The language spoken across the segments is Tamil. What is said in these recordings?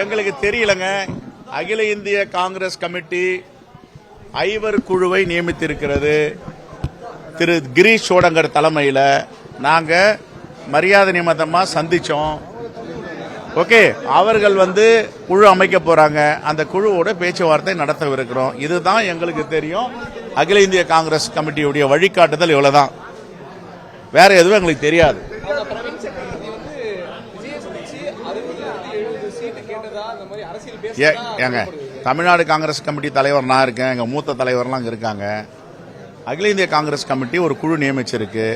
எங்களுக்கு தெரியலங்க. அகில இந்திய காங்கிரஸ் கமிட்டி ஐவர் குழுவை நியமித்திருக்கிறது. திரு கிரீஷ் சோடங்கர் தலைமையில் நாங்கள் மரியாதை நிமித்தமாக சந்தித்தோம் ஓகே அவர்கள் வந்து குழு அமைக்க போகிறாங்க அந்த குழுவோட பேச்சுவார்த்தை நடத்தவிருக்கிறோம். இதுதான் எங்களுக்கு தெரியும். அகில இந்திய காங்கிரஸ் கமிட்டியுடைய வழிகாட்டுதல் இவ்வளோதான் வேற எதுவும் எங்களுக்கு தெரியாது. ஏங்க தமிழ்நாடு காங்கிரஸ் கமிட்டி தலைவர் நான் இருக்கேன். எங்கள் மூத்த தலைவர்லாம் அங்க இருக்காங்க. அகில இந்திய காங்கிரஸ் கமிட்டி ஒரு குழு நியமிச்சிருக்கு.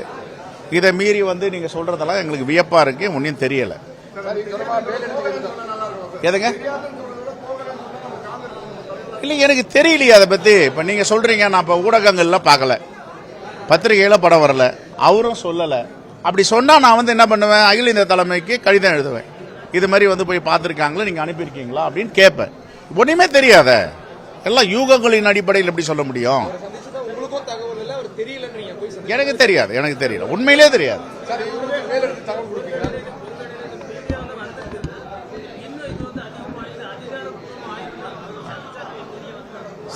இதை மீறி வந்து நீங்கள் சொல்கிறதெல்லாம் எங்களுக்கு வியப்பாக இருக்கு. ஒன்றும் தெரியலை. எதுங்க? இல்லை எனக்கு தெரியலையே அதை பற்றி இப்போ நீங்கள் சொல்கிறீங்க நான் இப்போ ஊடகங்களில் பார்க்கல. பத்திரிகையில் படம் வரல. அவரும் சொல்லலை. அப்படி சொன்னால் நான் வந்து என்ன பண்ணுவேன்? அகில இந்திய தலைமைக்கு கடிதம் எழுதுவேன். இது மாதிரி வந்து போய் பார்த்துருக்காங்களா நீங்கள் அனுப்பியிருக்கீங்களா அப்படின்னு கேட்பேன். ஒன்றுமே தெரியாத. எல்லாம் யூகங்களின் அடிப்படையில் எப்படி சொல்ல முடியும்? எனக்கு தெரியாது எனக்கு தெரியல. உண்மையிலே தெரியாது.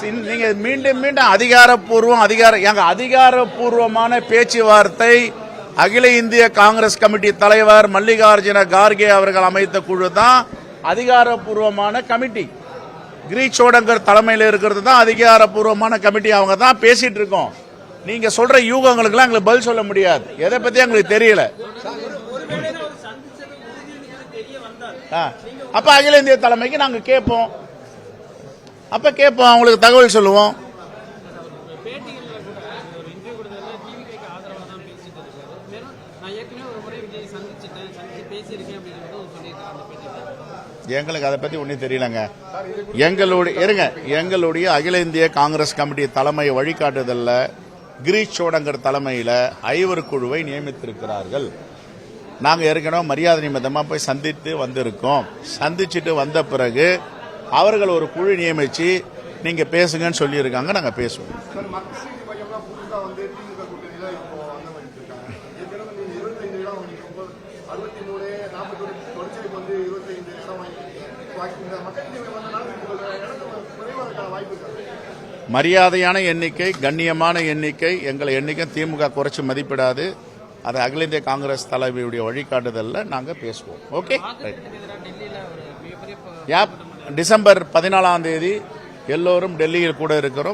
சின்- நீங்க மீண்டும் மீண்டும் அதிகாரப்பூர்வம் அதிகார எங்க அதிகாரப்பூர்வமான பேச்சுவார்த்தை அகில இந்திய காங்கிரஸ் கமிட்டி தலைவர் மல்லிகார்ஜுன கார்கே அவர்கள் அமைத்த குழு தான் அதிகாரப்பூர்வமான கமிட்டி. கிரீச் சோடங்கர் தலைமையில் இருக்கிறது தான் அதிகாரப்பூர்வமான கமிட்டி. அவங்க தான் பேசிட்டு இருக்கோம். நீங்க சொல்ற யூகங்களுக்குலாம் எங்களுக்கு பதில் சொல்ல முடியாது. எதை பத்தி எங்களுக்கு தெரியல. ஆ. அப்ப அகில இந்திய தலைமைக்கு நாங்க கேட்போம். அப்ப கேட்போம். அவங்களுக்கு தகவல் சொல்லுவோம் பேட்டிகளில் கூட ஒரு இன்டர்வியூ கொடுத்ததுல டிவிக்கு ஆதரவாக தான் பேசிட்டு இருக்காரு வெறும் நான் ஏற்கனவே ஒரு முறை விஜய் சந்திச்சிட்டேன் சந்திச்சு பேசியிருக்கேன் அப்படிங்கிறத ஒரு சொல்லியிருக்காரு அந்த பேட்டியில் எங்களுக்கு அதை பத்தி ஒன்றும் தெரியலங்க. எங்களுடைய இருங்க எங்களுடைய அகில இந்திய காங்கிரஸ் கமிட்டி தலைமை வழிகாட்டுதல்ல கிரீஷ் சோடங்கர் தலைமையில ஐவர் குழுவை நியமித்திருக்கிறார்கள். நாங்க ஏற்கனவே மரியாதை நிமித்தமா போய் சந்தித்து வந்திருக்கோம். சந்திச்சுட்டு வந்த பிறகு அவர்கள் ஒரு குழு நியமிச்சு நீங்க பேசுங்கன்னு சொல்லியிருக்காங்க நாங்க பேசுவோம் சார் மக்கள் நீதி மையம்லாம் புதுசா வந்து திமுக கூட்டணியில இப்போ அனுமதிச்சிருக்காங்க ஏற்கனவே நீங்க இருபத்தைந்து இடம் வாங்கியிருக்கும் அறுபத்தி மூணு நாற்பத்தொரு தொடர்ச்சிக்கு வந்து இருபத்தைந்து இடம் வாங்கி வாங்கி இந்த மக்கள் நீதி மையம் வந்தனால உங்களுக்கு இடத்துல குறைவா இருக்க வாய்ப்பு இருக்காது மரியாதையான எண்ணிக்கை கண்ணியமான எண்ணிக்கை எங்களை எண்ணிக்கை திமுக குறைச்சு மதிப்பிடாது. அது அகில இந்திய காங்கிரஸ் தலைமையுடைய வழிகாட்டுதல்ல நாங்க பேசுவோம். ஓகே டிசம்பர் பதினாலாம் தேதி எல்லோரும் டெல்லியில் கூட இருக்கிறோம்.